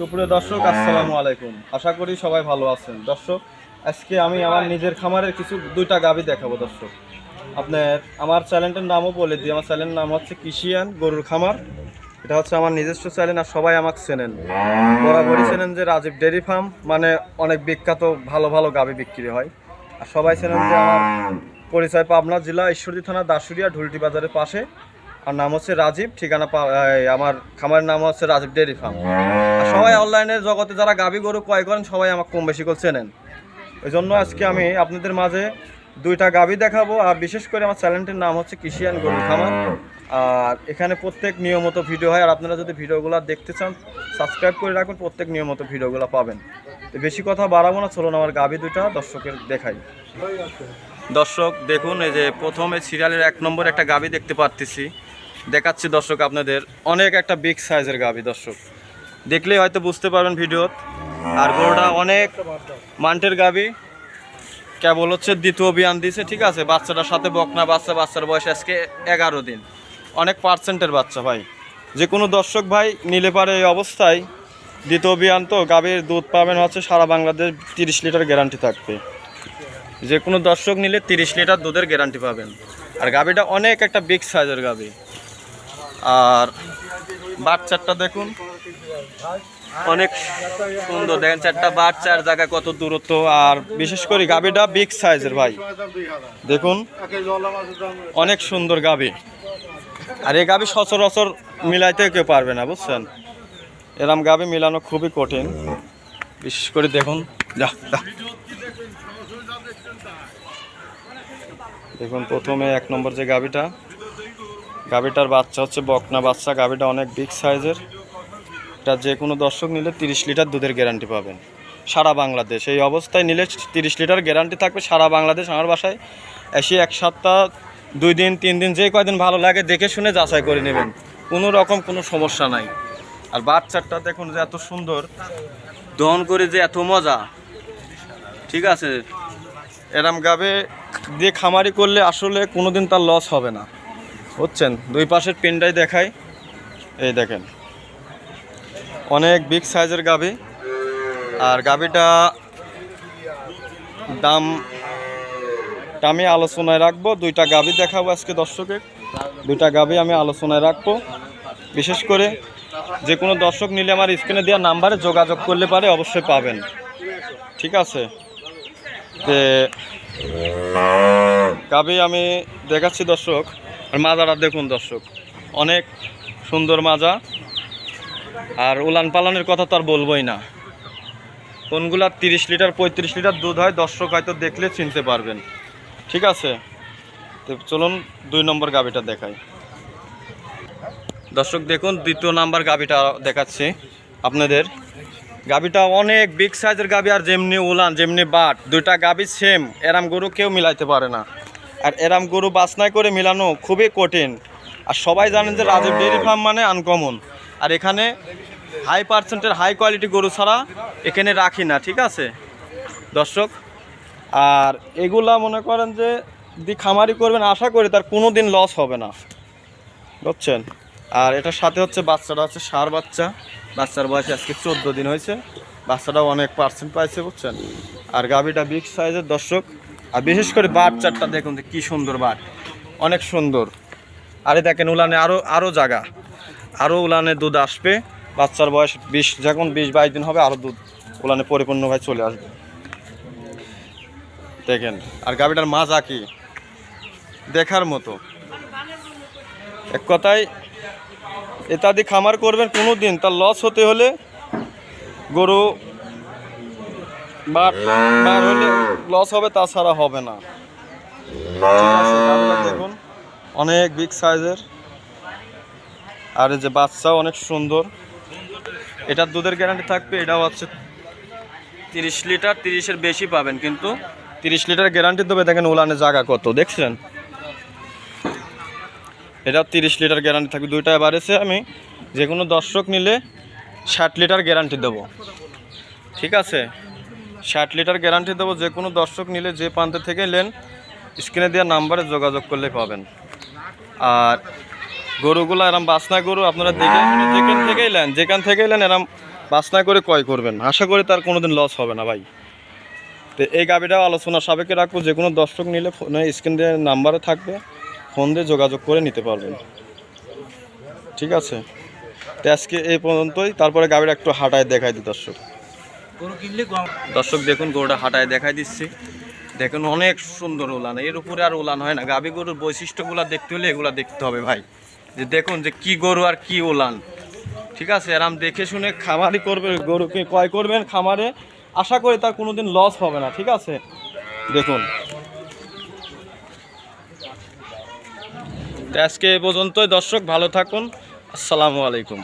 সুপ্রিয় দর্শক, আসসালামু আলাইকুম। আশা করি সবাই ভালো আছেন। দর্শক, আজকে আমি আমার নিজের খামারের কিছু, দুইটা গাবি দেখাবো দর্শক। আপনার, আমার চ্যানেলটার নামও বলে দিই। আমার চ্যানেলের নাম হচ্ছে কৃষিয়ান গরুর খামার। এটা হচ্ছে আমার নিজস্ব চ্যানেল আর সবাই আমাকে চেনেন। বরাবরই চেনেন যে রাজীব ডেয়ারি ফার্ম মানে অনেক বিখ্যাত, ভালো ভালো গাবি বিক্রি হয়। আর সবাই চেনেন যে আমার পরিচয় পাবনা জেলা ঈশ্বরদী থানা দাসুরিয়া ঢুলটি বাজারের পাশে। আর নাম হচ্ছে রাজীব, ঠিকানা আমার খামারের নাম হচ্ছে রাজীব ডেয়ারি ফার্ম। সবাই অনলাইনের জগতে যারা গাবি গরু ক্রয় করেন, সবাই আমাকে কম বেশি করে চেনেন। ওই জন্য আজকে আমি আপনাদের মাঝে দুইটা গাবি দেখাবো, আর বিশেষ করে আমার চ্যানেলটির নাম হচ্ছে কৃষিয়ান গরু খামার। আর এখানে প্রত্যেক নিয়মিত ভিডিও হয়, আর আপনারা যদি ভিডিওগুলো দেখতে চান সাবস্ক্রাইব করে রাখুন, প্রত্যেক নিয়মিত ভিডিওগুলো পাবেন। তো বেশি কথা বাড়াবো না, চলুন আমার গাবি দুইটা দর্শকের দেখাই। দর্শক, দেখুন, এই যে প্রথমে সিরিয়ালের এক নম্বর একটা গাবি দেখতে পারতেছি। দেখাচ্ছি দর্শক আপনাদের, অনেক একটা বিগ সাইজের গাবি, দর্শক। দেখলেই হয়তো বুঝতে পারবেন ভিডিওত আর গরুটা অনেক মান্টের গাবি। কেবল হচ্ছে দ্বিতীয় বিয়ান দিছে, ঠিক আছে? বাচ্চাটার সাথে বকনা, বাচ্চা, বাচ্চার বয়স আজকে এগারো দিন। অনেক পার্সেন্টের বাচ্চা ভাই। যে কোনো দর্শক ভাই নিলে পারে এই অবস্থায়। দ্বিতীয় বিয়ান তো গাভীর দুধ পাবেন হচ্ছে সারা বাংলাদেশ তিরিশ লিটার গ্যারান্টি থাকবে। যে কোনো দর্শক নিলে তিরিশ লিটার দুধের গ্যারান্টি পাবেন। আর গাভীটা অনেক একটা বিগ সাইজের গাভী আর বাচ্চাটা দেখুন। অনেক সুন্দর। দেখেন চারটা বাচ্চার জায়গায় কত দূরত্ব। আর বিশেষ করে গাভীটা বিগ সাইজের ভাই। দেখুন, অনেক সুন্দর গাভী। আর এই গাবি সচরাচর মিলাইতে কেউ পারবে না, বুঝছেন? এরম গাভী মিলানো খুবই কঠিন। বিশেষ করে দেখুন, যা। দেখুন, প্রথমে এক নম্বর যে গাভীটা, গাভীটার বাচ্চা হচ্ছে বকনা। বাচ্চা গাভীটা অনেক বিগ সাইজের এটা যে কোনো দর্শক নিলে তিরিশ লিটার দুধের গ্যারান্টি পাবেন। সারা বাংলাদেশ। এই অবস্থায় নিলে তিরিশ লিটার গ্যারান্টি থাকবে সারা বাংলাদেশ। আমার বাসায় এসে এক সপ্তাহ, দুই দিন, তিন দিন, যে কয়দিন ভালো লাগে দেখে শুনে যাচাই করে নেবেন। কোনো রকম কোনো সমস্যা নাই। আর বাচ্চাটা দেখুন যে এত সুন্দর। দহন করে যে এত মজা। ঠিক আছে? এরম গাবে দিয়ে খামারি করলে আসলে কোনো দিন তার লস হবে না। বুঝছেন? দুই পাশের পেনটাই দেখাই এই দেখেন। অনেক বিগ সাইজের গাভি। আর গাভিটা দাম আমি আলোচনায় রাখব। দুইটা গাভি দেখাবো আজকে দর্শকের দুইটা গাভি আমি আলোচনায় রাখব। বিশেষ করে যে কোনো দর্শক নিলে আমার স্ক্রিনে দেওয়া নাম্বারে যোগাযোগ করলে পারে, অবশ্যই পাবেন। ঠিক আছে? যে গাভি আমি দেখাচ্ছি দর্শক। আর মাজাটা দেখুন দর্শক। অনেক সুন্দর মাজা। আর উলান পালানের কথা তো আর বলবোই না। কোনগুলা তিরিশ লিটার, পঁয়ত্রিশ লিটার দুধ হয়, দর্শক হয়তো দেখলে চিনতে পারবেন। ঠিক আছে? তো চলুন দুই নম্বর গাভিটা দেখাই। দর্শক দেখুন, দ্বিতীয় নাম্বার গাভিটা দেখাচ্ছি আপনাদের। গাভিটা অনেক বিগ সাইজের গাভি, আর যেমনি উলান, যেমনি বাট, দুইটা গাভি সেম এরাম গরু কেউ মিলাইতে পারে না। আর এরাম গরু বাছনাই করে মিলানো খুবই কঠিন। আর সবাই জানেন যে রাজীব ডেয়ারি ফার্ম মানে আনকমন আর এখানে হাই পার্সেন্টের হাই কোয়ালিটি গরু ছাড়া এখানে রাখি না, ঠিক আছে? দর্শক, আর এগুলা মনে করেন যে যদি খামারি করবেন, আশা করি তার কোনো দিন লস হবে না। বুঝছেন? আর এটার সাথে হচ্ছে বাচ্চাটা হচ্ছে সার বাচ্চা। বাচ্চার বয়স আজকে চোদ্দ দিন হয়েছে। বাচ্চাটাও অনেক পার্সেন্ট পাইছে, বুঝছেন? আর গাভিটা বিগ সাইজের দর্শক, আর বিশেষ করে বাট চারটা দেখুন কী সুন্দর বাট। অনেক সুন্দর। আরে দেখেন উলানে আরও আরও জায়গা। আরও উলানে দুধ আসবে। বাচ্চার বয়স বিশ যখন বিশ বাইশ দিন হবে আরও দুধ উলানে পরিপূর্ণভাবে চলে আসবে। দেখেন আর গাভিটার মাজা কি? দেখার মতো। এক কথায় ইত্যাদি খামার করবেন কোনো দিন তার লস হতে হলে গরু বার বার হলে লস হবে তাছাড়া হবে না। দেখুন অনেক বিগ সাইজের আর এই যে বাচ্চাও অনেক সুন্দর। এটার দুধের গ্যারান্টি থাকবে, এটাও হচ্ছে তিরিশ লিটার, তিরিশের বেশি পাবেন কিন্তু। তিরিশ লিটার গ্যারান্টি দেবে, দেখেন উলানে জায়গা কত দেখছেন এটা তিরিশ লিটার গ্যারান্টি থাকবে, দুইটা এসে আমি যে কোনো দর্শক নিলে ষাট লিটার গ্যারান্টি দেবো। ঠিক আছে? ষাট লিটার গ্যারান্টি দেবো যে কোনো দর্শক নিলে যে প্রান্ত থেকে নেন, স্ক্রিনে দেওয়া নাম্বারে যোগাযোগ করলে পাবেন। আর গরুগুলো এরম বাসনা গরু আপনারা দেখে যেখান থেকে এলেন যেখান থেকে এলেন এরম বাসনা করে ক্রয় করবেন। আশা করি তার কোনোদিন লস হবে না ভাই। তো এই গাবিটাও আলোচনা সাবেকে রাখব যে কোনো দর্শক নিলে ফোনে স্ক্রিন দিয়ে নাম্বারে থাকবে ফোন দিয়ে যোগাযোগ করে নিতে পারবেন। ঠিক আছে? তো আজকে এই পর্যন্তই তারপরে গাবিটা একটু হাঁটায় দেখাই দিই দর্শক। দর্শক দেখুন গরুটা হাঁটায় দেখাই দিচ্ছি। দেখুন অনেক সুন্দর উলান এর উপরে আর উলান হয় না। গাভী গরুর বৈশিষ্ট্যগুলো দেখতে হলে এগুলো দেখতে হবে ভাই। যে দেখুন যে কি গরু আর কি ওলান ঠিক আছে, আর দেখে শুনে খামারই করবে, গরুকে ক্রয় করবেন খামারে। আশা করি তার কোনোদিন লস হবে না, ঠিক আছে? দেখুন। আজকে এ পর্যন্তই, দর্শক ভালো থাকুন। আসসালামু আলাইকুম।